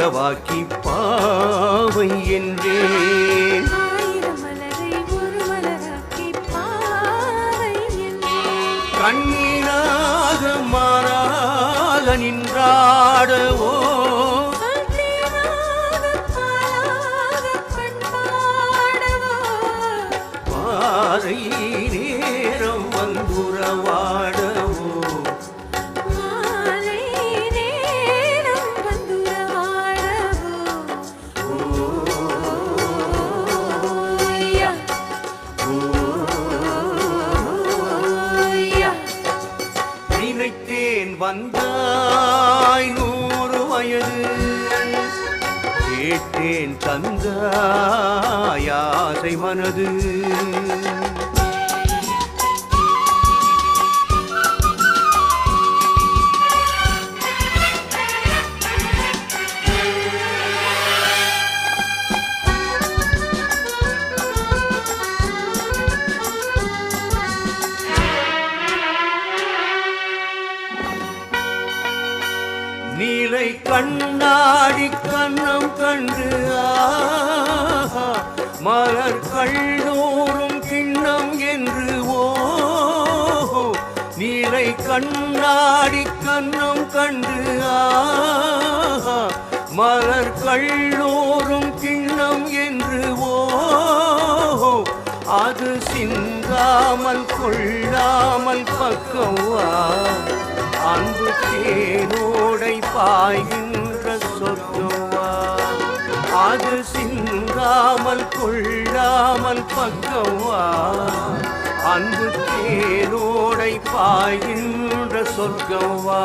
நிலவாக்கி பாவை என்றேன் கண்ணீராக மாறாக நின்றாடவோ கேட்டேன் தந்தாயாசை மனது. கண்ணாடி கண்ணம் கண்டு மலர் கல்லூரும் கிண்ணம் என்று ஓ நீரை கண்ணாடி கண்ணம் கண்டு மலர் கல்லூரும் கிண்ணம் என்று ஓ அது சிந்தாமல் கொள்ளாமல் பக்கம் அன்பு தேனோடை பாயின் அது சிந்தாமல் கொள்ளாமல் பக்கவா அன்பு தேரோடை பாயின்ற சொர்க்கவா?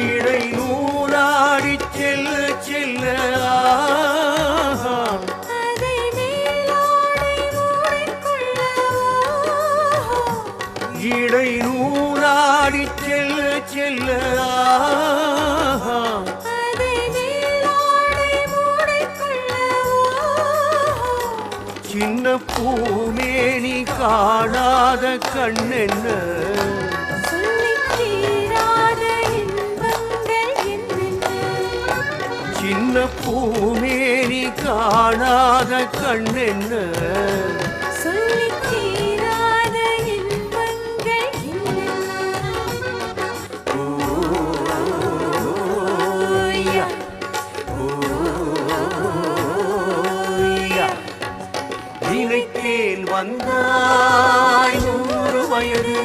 இடை நூலாடி செல்ல செல்ல இடை நூலாடி செல்ல செல்ல சின்ன பூமேனி காணாத கண்ணென்ன சின்ன பூமேனி காணாத கண்ணென்ன? நினைத்தேன் வந்தாய் நூறு வயது.